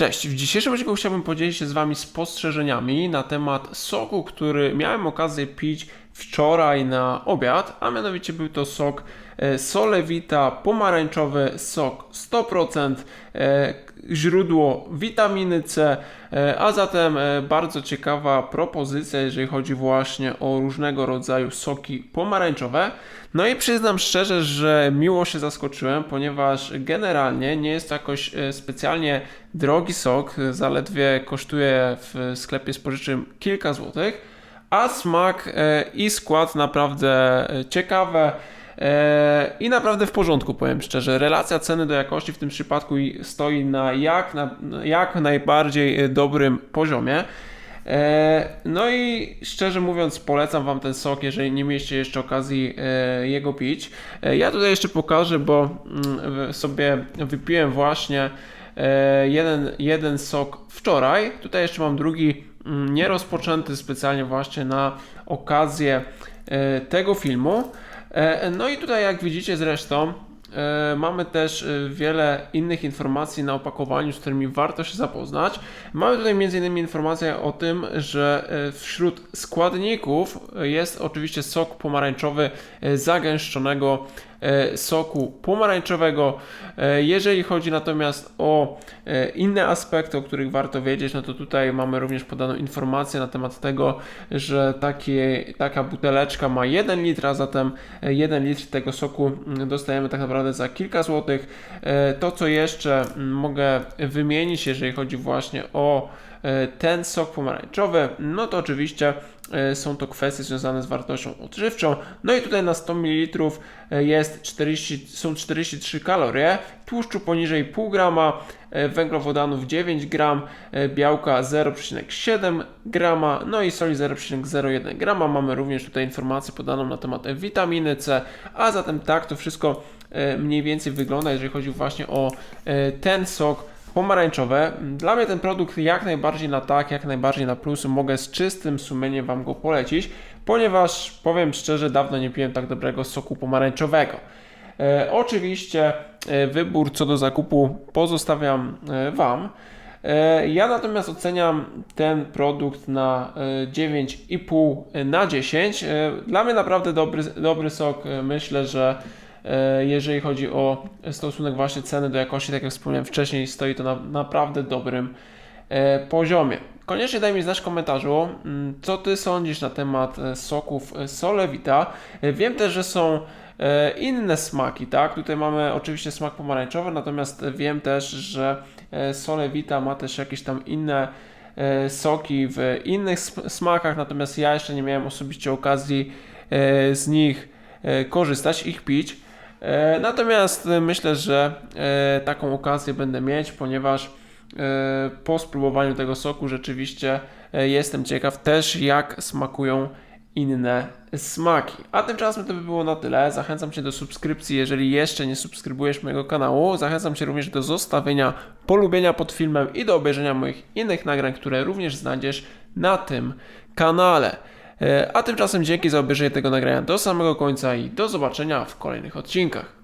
Cześć, w dzisiejszym odcinku chciałbym podzielić się z Wami spostrzeżeniami na temat soku, który miałem okazję pić wczoraj na obiad, a mianowicie był to sok e, Solevita pomarańczowy, sok 100%, e, źródło witaminy C, e, a zatem bardzo ciekawa propozycja, jeżeli chodzi właśnie o różnego rodzaju soki pomarańczowe. No i przyznam szczerze, że miło się zaskoczyłem, ponieważ generalnie nie jest to jakoś specjalnie drogi sok, zaledwie kosztuje w sklepie spożywczym kilka złotych, a smak i skład naprawdę ciekawe. E, I naprawdę w porządku, powiem szczerze. Relacja ceny do jakości w tym przypadku stoi na jak, na jak najbardziej e, dobrym poziomie. E, No i szczerze mówiąc, polecam Wam ten sok, jeżeli nie mieliście jeszcze okazji jego pić. Ja tutaj jeszcze pokażę, bo mm, sobie wypiłem właśnie jeden, jeden sok wczoraj. Tutaj jeszcze mam drugi mm, nierozpoczęty specjalnie właśnie na okazję tego filmu. E, No i tutaj jak widzicie zresztą e, mamy też e, wiele innych informacji na opakowaniu, z którymi warto się zapoznać. Mamy tutaj m.in. informację o tym, że wśród składników jest oczywiście sok pomarańczowy zagęszczonego soku pomarańczowego. E, Jeżeli chodzi natomiast o e, inne aspekty, o których warto wiedzieć, no to tutaj mamy również podaną informację na temat tego, że takie, taka buteleczka ma 1 litr, a zatem 1 litr tego soku mm, dostajemy tak naprawdę za kilka złotych. E, To, co jeszcze mm, mogę wymienić, jeżeli chodzi właśnie o e, ten sok pomarańczowy, no to oczywiście e, są to kwestie związane z wartością odżywczą. No i tutaj na 100 ml jest 40, są 43 kalorie, tłuszczu poniżej 0,5 grama, e, węglowodanów 9 gram, e, białka 0,7 grama, no i soli 0,01 grama. Mamy również tutaj informację podaną na temat witaminy C, a zatem tak to wszystko e, mniej więcej wygląda, jeżeli chodzi właśnie o e, ten sok pomarańczowe. Dla mnie ten produkt jak najbardziej na tak, jak najbardziej na plus. Mogę z czystym sumieniem Wam go polecić, ponieważ powiem szczerze, dawno nie piłem tak dobrego soku pomarańczowego. E, oczywiście e, wybór co do zakupu pozostawiam e, Wam. E, Ja natomiast oceniam ten produkt na e, 9,5 na 10. E, Dla mnie naprawdę dobry, dobry sok. E, Myślę, że jeżeli chodzi o stosunek właśnie ceny do jakości, tak jak wspomniałem wcześniej, stoi to na naprawdę dobrym e, poziomie. Koniecznie daj mi znać w komentarzu, mm, co Ty sądzisz na temat e, soków e, Solevita. E, Wiem też, że są e, inne smaki, tak? Tutaj mamy oczywiście smak pomarańczowy, natomiast wiem też, że e, Solevita ma też jakieś tam inne e, soki w innych sm- smakach, natomiast ja jeszcze nie miałem osobiście okazji e, z nich e, korzystać, ich pić. E, Natomiast e, myślę, że e, taką okazję będę mieć, ponieważ po spróbowaniu tego soku rzeczywiście jestem ciekaw też, jak smakują inne smaki. A tymczasem to by było na tyle. Zachęcam Cię do subskrypcji, jeżeli jeszcze nie subskrybujesz mojego kanału. Zachęcam Cię również do zostawienia polubienia pod filmem i do obejrzenia moich innych nagrań, które również znajdziesz na tym kanale. E, A tymczasem dzięki za obejrzenie tego nagrania do samego końca i do zobaczenia w kolejnych odcinkach.